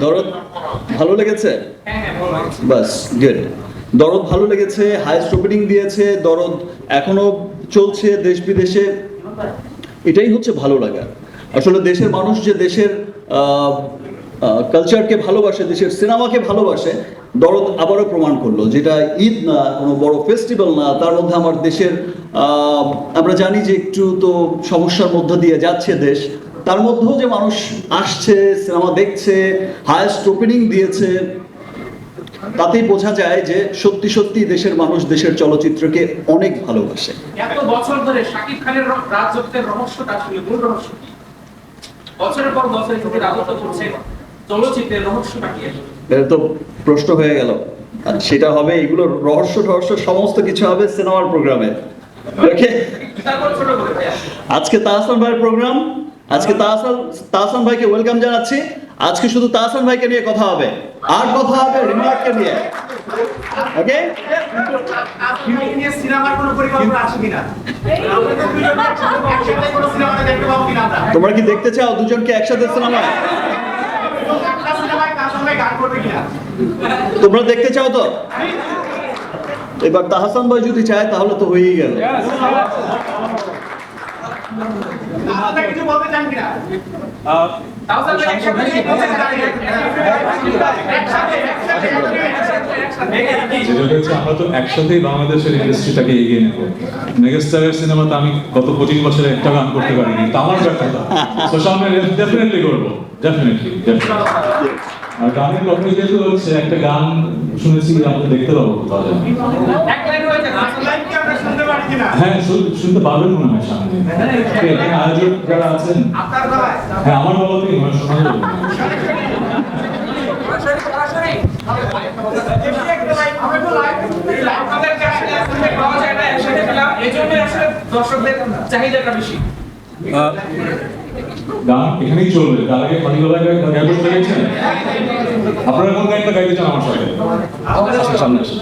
দরদ ভালো লেগেছে? বাস গুড দরদ ভালো লেগেছে হাইস্ট ওপেনিং দিয়েছে দরদ এখনও চলছে দেশ বিদেশে। এটাই হচ্ছে ভালো লাগা। আসলে দেশের মানুষ যে দেশের কালচারকে ভালোবাসে দেশের সিনেমাকে ভালোবাসে দরদ আবারও প্রমাণ করল যেটা ঈদ না কোনো বড় ফেস্টিভ্যাল না তার মধ্যে আমার দেশের আহ, আমরা জানি যে একটু তো সমস্যার মধ্য দিয়ে যাচ্ছে দেশ। তার মধ্যেও যে মানুষ আসছে সিনেমা দেখছে হায়েস্ট ওপেনিং দিয়েছে তাতেই বোঝা যায় যে সত্যি সত্যি দেশের মানুষ দেশের চলচ্চিত্রকে অনেক ভালোবাসে। এত বছর ধরে শাকিব খানের রাজত্বের রহস্যটা আসলে মূল রহস্য কি? বছরের পর বছর থেকে রাজত্ব করছে চলচ্চিত্রের রহস্যটা কি এটা তো প্রশ্ন হয়ে গেল। আর সেটা হবে এগুলো রহস্য রহস্য সমস্ত কিছু হবে সিনেমার প্রোগ্রামে। ওকে আজকে তাহসান ভাইয়ের প্রোগ্রাম আজকে তাহসান তাহসান ভাইকে ওয়েলকাম জানাচ্ছি। আজকে শুধু তাহসান ভাইকে নিয়ে কথা হবে। আর কথা হবে রিমার্ককে নিয়ে। ওকে? তোমরা কি দেখতে চাও দুজনকে একসাথে সিনেমায়? তোমরা দেখতে চাও তো? এবার তাহসান ভাই যদি চায় তাহলে তো হয়েই গেল। আপনারা কিছু বলতে চান কিনা? আমরা তো একসাথেই বাংলাদেশের ইন্ডাস্ট্রিটাকে এগিয়ে নেব। মেগাস্টারের সিনেমাতে আমি গত পঁচিশ বছরে একটা গান করতে পারিনি তা আমার ব্যর্থতা। তো সামনে ডেফিনেটলি করব ডেফিনেটলি আর গানের কথা যেহেতু হচ্ছে একটা গান শুনেছি আমরা দেখতে পাবো কোথাও যেন। এক লাইন হয়েছে, তাহসান ভাই। লাইভ কি আমরা শুনতে পারি কিনা? হ্যাঁ শুন- শুনতে পারবেন মনে হয় সামনে। এখানে আয়োজক যারা আছেন? আপনার হ্যাঁ আমার মনে হয় এখানেই চলবে। তার আগে গাইতে গেছেন আপনারা কোন গানটা গাইতে চান আমার সাথে? আমাদের সামনে আসুন।